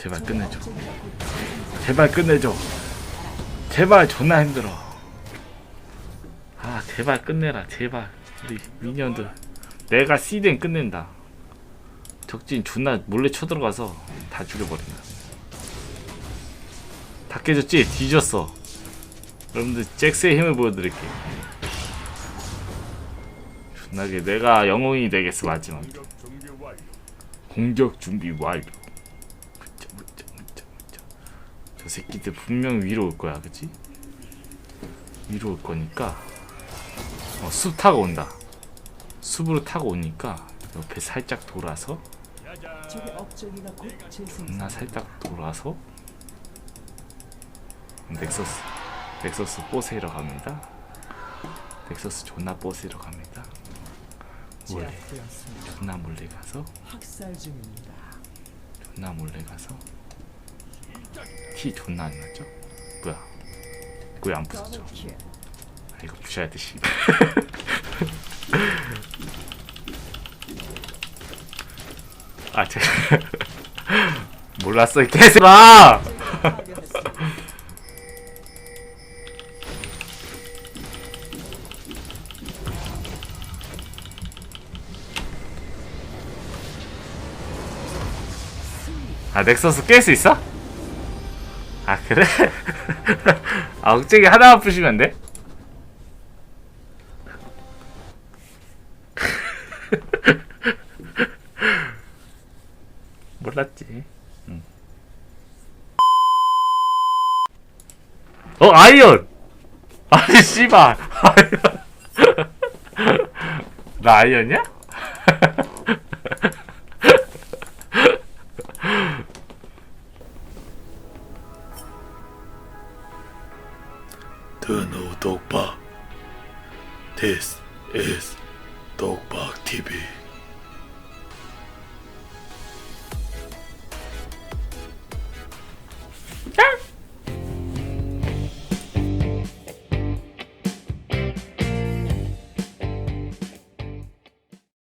제발 끝내줘. 제발 끝내줘. 제발 존나 힘들어. 아 제발 끝내라 제발 우리 미니언들 내가 시덴 끝낸다. 적진 존나 몰래 쳐들어가서 다 죽여버린다. 다 깨졌지? 뒤졌어. 여러분들 잭스의 힘을 보여드릴게. 존나게 내가 영웅이 되겠어 마지막. 공격 준비 완료. 저 새끼들 분명 위로 올 거야, 그치? 위로 올 거니까 어, 숲 타고 온다. 숲으로 타고 오니까 옆에 살짝 돌아서. 존나 살짝 돌아서 넥서스 넥서스 뽀세이러 갑니다. 넥서스 존나 뽀세이러 갑니다. 몰래. 존나 몰래 가서. 존나 몰래 가서 티 존나 안 나죠? 뭐야? 이거 왜안 부서져? 아, 이거 부셔야 돼 씨. 아 제가 몰랐어 이! 파괴했습니다. 아 넥서스 깰 수 있어? 아 그래? 아 억제기 하나만 부시면 안 돼? 몰랐지. 응. 어 아이언. 아니 씨발. 아이언. 나 아이언이야? Tunau Dogba. This is Dogba TV.